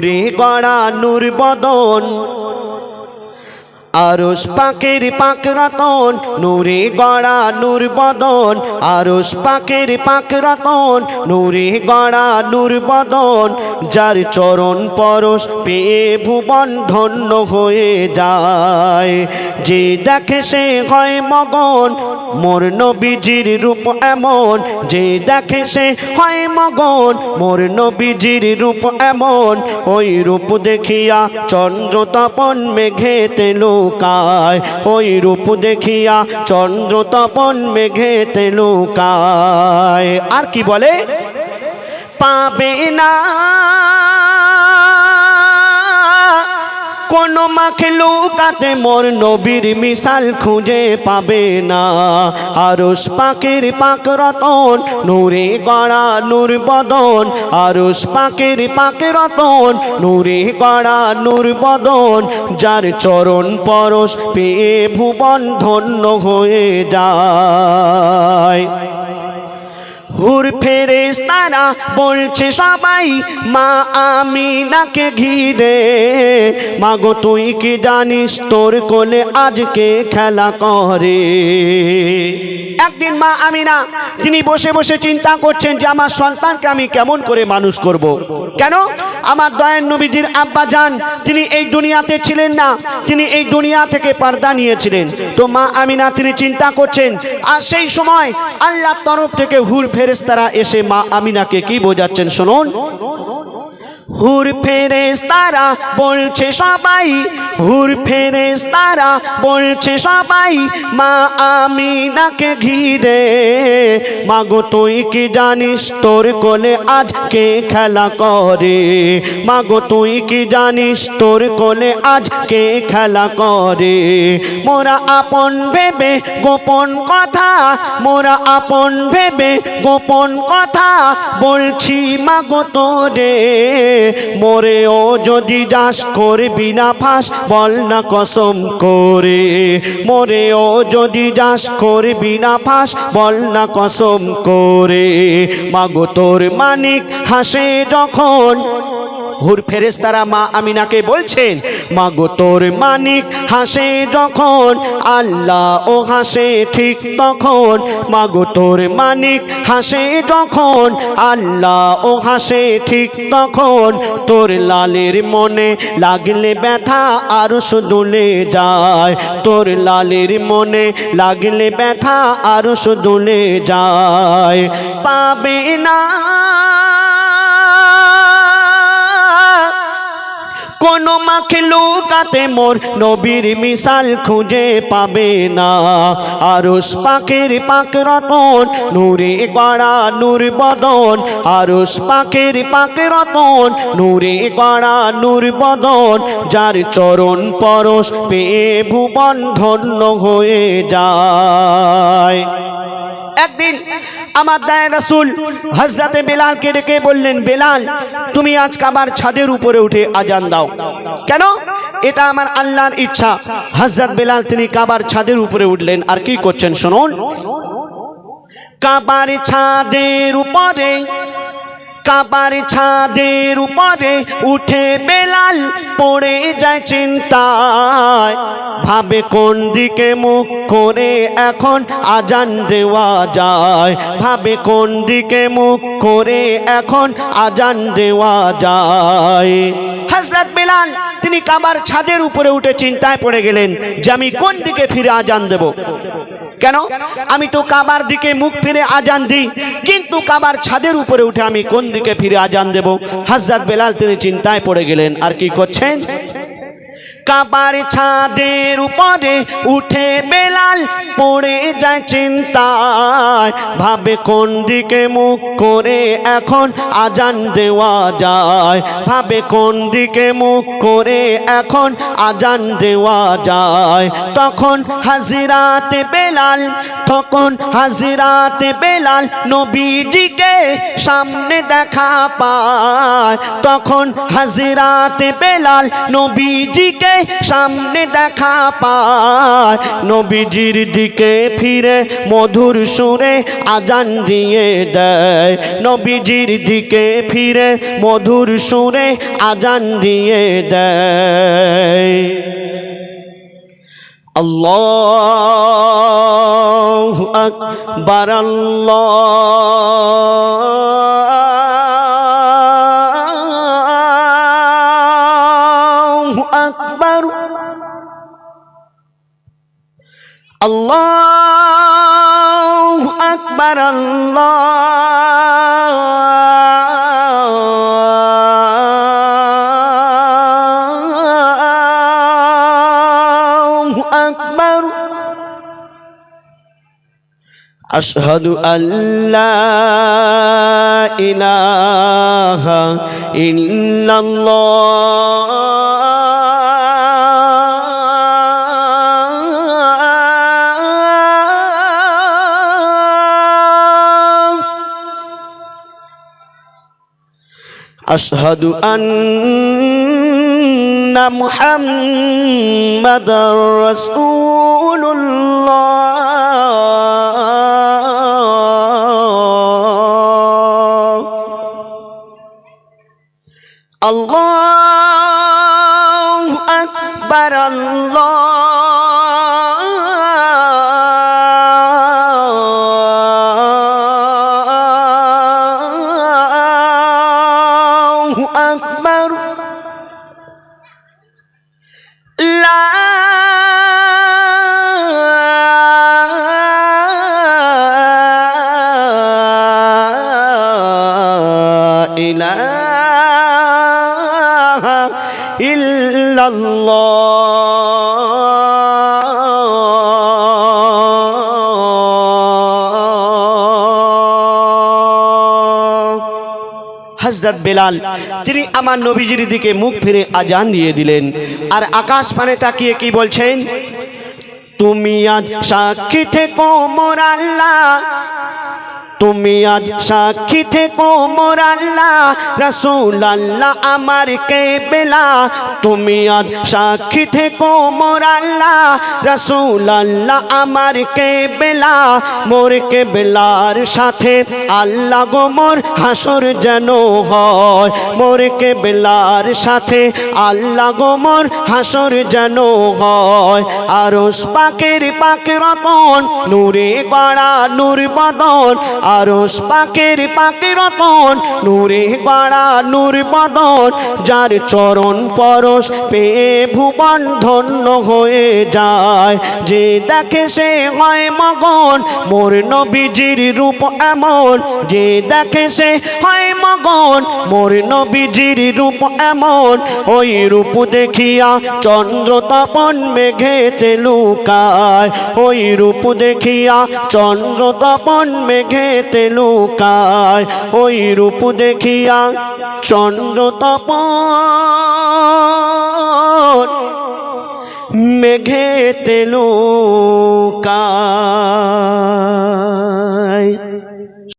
নূরে গড়া নূর বদন। আরস পাকের পাক রতন, নূরে গড়া নূর বদন। আরস পাকের পাক রতন, নূরে গড়া নূর বদন। যার চরণ পরশ পেয়ে ভুবন ধন্য হয়ে যায়। যে দেখে সে হয় মগন, মোর নবীজির রূপ এমন। যে দেখে সে হয় মগন, মোর নবীজির রূপ এমন। ওই রূপ দেখিয়া চন্দ্র তপন মেঘেতে লুকায় ওই রূপ দেখিয়া চন্দ্র তপন মেঘেতে লুকায়। আর কি বলে? পাবে না কোন মাখে লুকাতে মোর নবীর মিশাল খুঁজে পাবে না। আরস পাকের পাক রতন, নূরে গড়া নূর বদন। আরস পাকের পাক রতন, নূরে গড়া নূর বদন। যার চরণ পরশ পেয়ে ভুবন ধন্য হয়ে যায়। হুর ফেরে তারা বলছে সবাই, মা আমি নাকে ঘিরে। মাগো, তুই কি জানিস তোর কোলে আজকে খেলা করে? একদিন মা আমি না তিনি বসে বসে চিন্তা করছেন যে আমার সন্তানকে আমি কেমন করে মানুষ করব। কেন? আমার দয়ান নবীজির আব্বা যান, তিনি এই দুনিয়াতে ছিলেন না, তিনি এই দুনিয়া থেকে পর্দা নিয়েছিলেন। তো মা আমিনা, তিনি চিন্তা করছেন, আর সেই সময় আল্লাহর তরফ থেকে হুর ফেরেস্তারা এসে মা আমিনাকে কি বোঝাচ্ছেন শুনুন? হুর ফেরেস তারা বলছে সবাই, হুর ফেরেস তারা বলছে সবাই, মা আমি নাকে ঘিরে। মাগো, তুই কি জানিস তোর কোলে আজকে খেলা করে? মাগো, তুই কি জানিস তোর কোলে আজকে খেলা করে? মোরা আপন ভেবে গোপন কথা, মোরা আপন ভেবে গোপন কথা বলছি মাগো তোরে। মোরেও যদি যাস করবি না ফাঁস, বল না কসম করে। মোরেও যদি যাস করবি না ফাঁস, বল না কসম করে। মাগো তোর মানিক হাসে যখন হুর ফেরেস্তারা মা আমিনাকে বলছেন মা গো তোর মানিক হাসে যখন, আল্লাহ ও হাসে ঠিক তখন। মা গো তোর মানিক হাসে যখন, আল্লাহ ও হাসে ঠিক তখন। তোর লালের মনে লাগলে ব্যথা আর দুলে যায়। তোর লালের মনে লাগলে ব্যথা আরও দুলে যায়। পাবে না কোন মাখে লুকাতে মোর নবীর মিশাল খুঁজে পাবে না। আরস পাকের পাক রতন, নূরে গড়া নূর বদন। আরস পাকের পাক রতন, নূরে গড়া নূর বদন। যার চরণ পরশ পেয়ে ভুবন ধন্য হয়ে যায়। একদিন আমার দায় রাসুল হজরতে বেলালকে ডেকে বললেন, বেলাল, তুমি আজ কাবার ছাদের উপরে উঠে আজান দাও। কেন? এটা আমার আল্লাহর ইচ্ছা। হজরত বেলাল, তিনি কাবার ছাদের উপরে উঠলেন। আর কি করছেন শুনুন? কাবার ছাদের উপরে কাবার ছাদের উপরে উঠে বেলাল পড়ে যায় চিন্তায়। ভাবে কোন দিকে মুখ করে এখন আজান দেওয়া যায়। ভাবে কোন দিকে মুখ করে এখন আজান দেওয়া যায়। হজরত বেলাল তিনি কাবার ছাদের উপরে উঠে চিন্তায় পড়ে গেলেন যে আমি কোন দিকে ফিরে আজান দেব? কেন? আমি তো কাবার দিকে মুখ ফিরে আজান দিই, কিন্তু কাবার ছাদের উপরে উঠে আমি কোন দিকে ফিরে আজান দেব? হাজরাত বেলাল তিনি চিন্তায় পড়ে গেলেন, আর কি করছেন? কাবার ছাদের উপরে উঠে বেলাল পড়ে যায় চিন্তায়। ভাবে কোন দিকে মুখ করে এখন আজান দেওয়া যায়। ভাবে কোন দিকে মুখ করে এখন আজান দেওয়া যায়। তখন হাজিরাতে বেলাল, তখন হাজিরাতে বেলাল নবীজিকে সামনে দেখা পায়। তখন হাজিরাতে বেলাল নবীজিকে সামনে দেখা পায়। নবীজির দিকে ফিরে, মধুর সুরে আজান দিয়ে দেয়। নবীজির দিকে ফিরে, মধুর সুরে আজান দিয়ে দেয়। আল্লাহ আকবার, আল্লাহ আকবার আল্লাহ আকবার আল্লাহ আকবার أشهد أن لا إله إلا الله أشهد أن محمد رسول الله الله أكبر الله হজরত বেলাল, তিনি আমার নবীজির দিকে মুখ ফিরে আজান দিয়ে দিলেন আর আকাশ পানে তাকিয়ে কি বলছেন? তুমি আজ সাক্ষী থেকো মোর আল্লাহ তুমি আজ সাক্ষী থেকো মোর আল্লাহ রসুল আল্লাহ আমার কে বেলা তুমি আজ সাক্ষী থেকো মোর আল্লাহ রসুল আল্লাহ আমার কে বেলা মোর কে বেলার সাথে আল্লাহ গো মোর হাসর যেন হয়। মোর কে বেলার সাথে আল্লাহ গো মোর হাসর যেন হয়। আর পাকের পাকে রতন, নূরে গড়া নূর বদন আরস পাকের পাকে রতন নূরে গড়া নূর বদন যার চরণ পরশ পেয়ে ভুবন ধন্য হয়ে যায়। যে দেখে সে হয় মগন, মোর নবীজির রূপ এমন। যে দেখে সে হয় মগন, মোর নবীজির রূপ এমন। ওই রূপ দেখিয়া চন্দ্র তপন মেঘেতে লুকায়। ওই রূপ দেখিয়া চন্দ্র তপন মেঘেতে লুকায় ওই রূপ দেখিয়া চন্দ্র তপন মেঘেতে লুকায়।